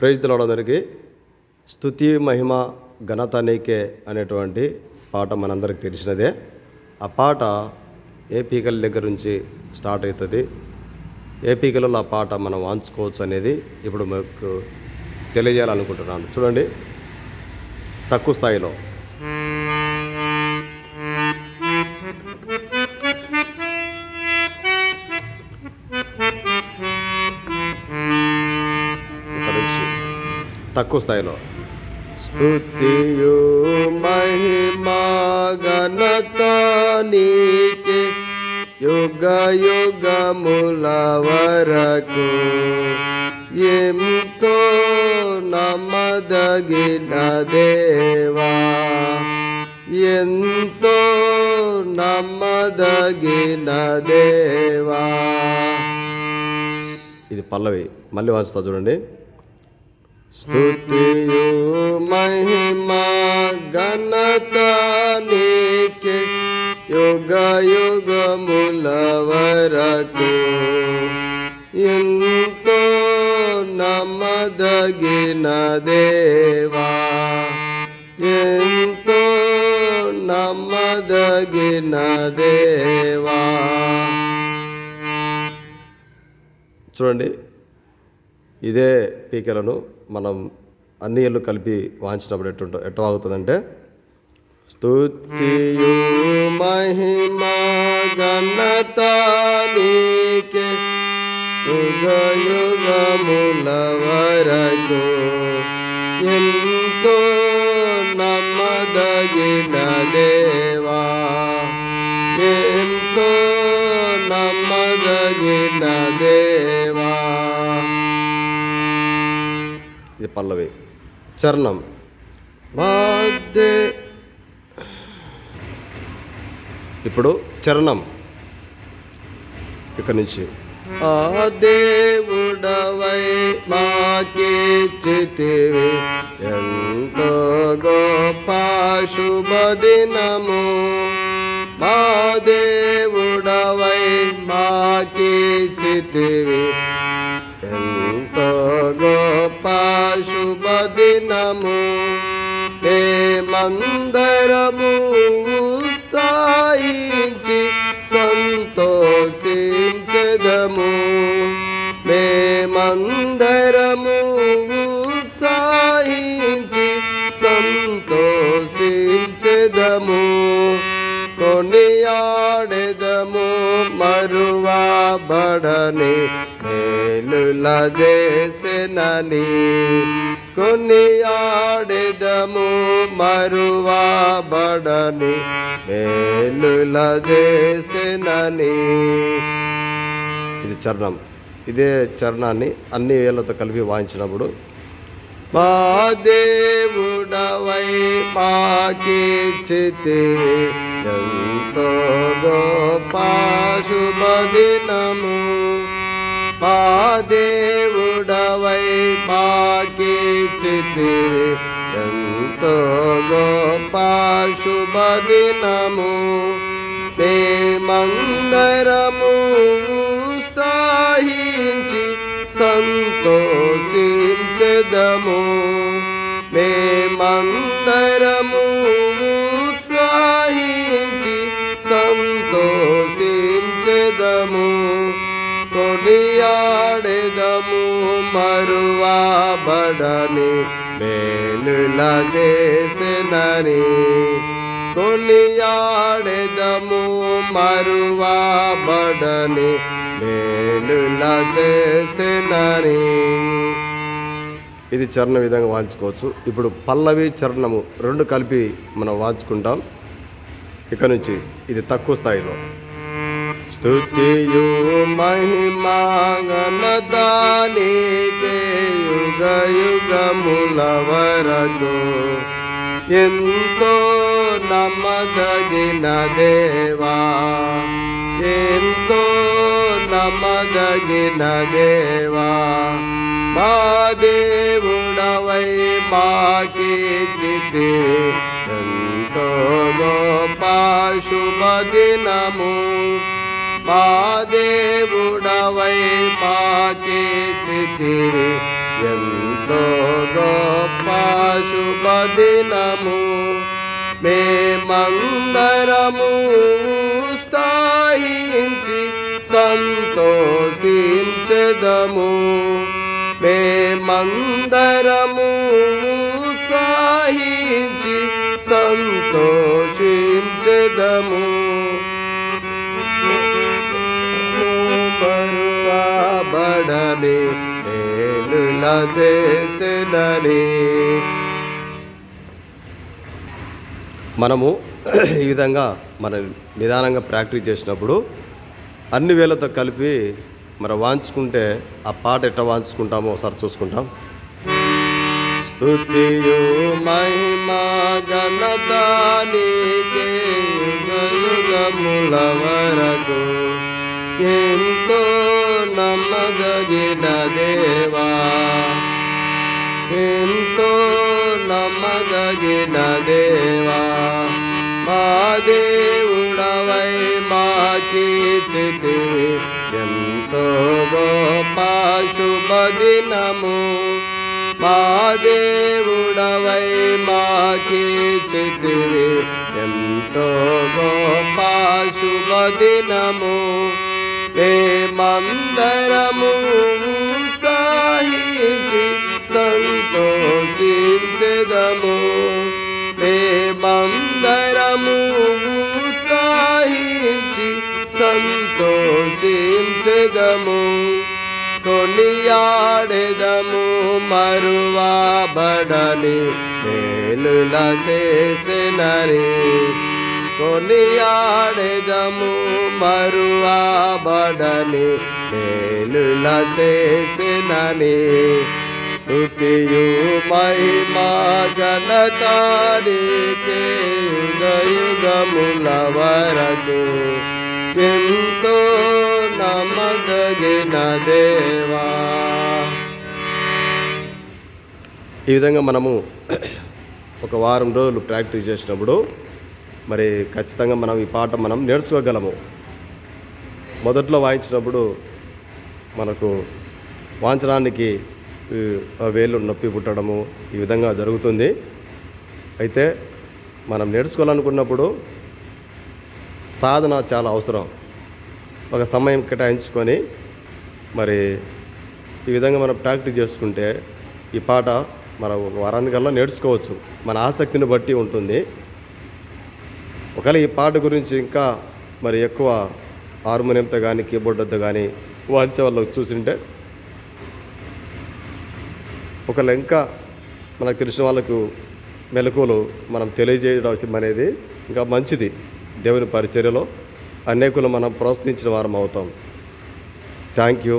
Praise అందరికీ. స్థుతి మహిమ ఘనత నీకే అనేటువంటి పాట మనందరికి తెలిసినదే. ఆ పాట ఏపీకల దగ్గర నుంచి స్టార్ట్ అవుతుంది ఏపీకలలో ఆ పాట మనం వాంచుకోవచ్చు అనేది ఇప్పుడు మీకు తెలియజేయాలనుకుంటున్నాను. చూడండి. తక్కువ స్థాయిలో. తక్కువ స్థాయిలో. స్తుతియు మహిమా ఘనత నీకే యుగ యుగముల వరకు ఎంతో నమ్మదగిన దేవా. ఎంతో నమ్మదగిన దేవా. ఇది పల్లవి. మళ్ళీ వాచుతా చూడండి. స్తుతియు మహిమా ఘనత నీకే యుగ యుగముల వరకు ఎంతో నమ్మదగిన దేవా ఎంతో నమ్మదగిన దేవా చూడండి ఇదే పీకెలను మనం అన్ని ఇళ్ళు కలిపి వాంచినప్పుడు ఎట్టుంట ఎట్ట ఆగుతుందంటే స్తుతియు మహిమ ఘనత నీకే వరకు ఎంతో నమ్మదగిన దేవా ఎంతో నమ్మదగిన దేవా పల్లవి. చరణం. వాద్దే. ఇప్పుడు చరణం. ఇక్కడ నుంచి. ఆ దేవుడవై మాకిచ్చితివి ఎంతో గొప్ప శుభదినము మా దేవుడవై మాకిచ్చితివి శుభదినము మేమందరము స్థాయించి సంతోషించదము. మేమందరము ఉత్సాహించి సంతోషించదము. కొనియాడెదము మరువబడని మేలుల చేసినని. కొనియాడెదము మరువబడని మేలుల చేసినని. ఇది చరణం. ఇదే చరణాన్ని అన్ని వేలతో కలిపి వాయించినప్పుడు మా దేవుడవై మాకిచ్చితివి ఎంతో గోపాశుభదినము మా దేవుడవై మాకిచ్చితివి ఎంతో గొప్ప శుభదినము మేమందరము ఉత్సాహించి సంతోషించదము మేమందరము ఉత్సాహించి సంతోషించదము కొనియాడెదము మరువబడని మేలుల చేసినని కొనియాడెదము మరువబడని మేలుల చేసినని. ఇది చరణ విధంగా వాంచుకోవచ్చు ఇప్పుడు పల్లవి చరణము రెండు కలిపి మనం వాంచుకుంటాం ఇక నుంచి ఇది తక్కువ స్థాయిలో. స్తుతియు మహిమా ఘనతానికే యుగ యుగముల వరకు ఎంతో నమ్మదగిన దేవా ఎంతో నమ్మదగిన దేవా మా దేవుడవై మాకిచ్చితివి ఎంతో గొప్ప శుభదినము మా దేవుడవై మాకిచ్చితివి ఎంతో గొప్ప శుభదినము మేమందరము స్థాయించి సంతోషించెదము. మేమందరము ఉత్సాహించి సంతోషించదము. బడని ఏలుల చేసినని. మనము ఈ విధంగా మన నిదానంగా ప్రాక్టీస్ చేసినప్పుడు అన్ని వేలతో కలిపి మరి వాంచుకుంటే ఆ పాట ఎట్లా వాంచుకుంటామో ఒకసారి చూసుకుంటాం. స్తుతియు మహిమా ఘనత నీకే యుగముల వరకు ఎంతో నమ్మదగిన దేవా ఎంతో నమ్మదగిన దేవా మా దేవుడవై మాకీచితివి ఎంతో గొప్ప శుభదినము మా దేవుడవై మాకీచితివి ఎంతో గొప్ప శుభదినము మేమందరము ఉత్సాహించి సంతోషించెదము. మేమందరము సాహించి సంతోషించెదము. కొనియాడెదము మరువాబడని మేలుల చేసినని. కొనియాడెదము మరువాబడని మేలుల చేసినని. స్థుతియు మహిమా ఘనతానికే యుగయుగముల వరకు. ఎంతో నమ్మదగిన దేవా. ఈ విధంగా మనము ఒక వారం రోజులు ప్రాక్టీస్ చేసినప్పుడు మరి ఖచ్చితంగా మనం ఈ పాట మనం నేర్చుకోగలము. మొదట్లో వాయించినప్పుడు మనకు వాంచడానికి ఆ వేలు నొప్పి పుట్టడము ఈ విధంగా జరుగుతుంది. అయితే మనం నేర్చుకోవాలనుకున్నప్పుడు సాధన చాలా అవసరం. ఒక సమయం కేటాయించుకొని మరి ఈ విధంగా మనం ప్రాక్టీస్ చేసుకుంటే ఈ పాట మనం వారానికల్లా నేర్చుకోవచ్చు. మన ఆసక్తిని బట్టి ఉంటుంది. ఒకవేళ ఈ పాట గురించి ఇంకా మరి ఎక్కువ హార్మోనియంతో కానీ కీబోర్డ్తో కానీ వాయించే వాళ్ళు చూసింటే ఒకవేళ ఇంకా మనకు తెలిసిన వాళ్ళకు మెలకువలు మనం తెలియజేయడం అనేది ఇంకా మంచిది దేవుని పరిచర్యలో. అనేకులు మనం ప్రోత్సహించిన వారం అవుతాం. Thank you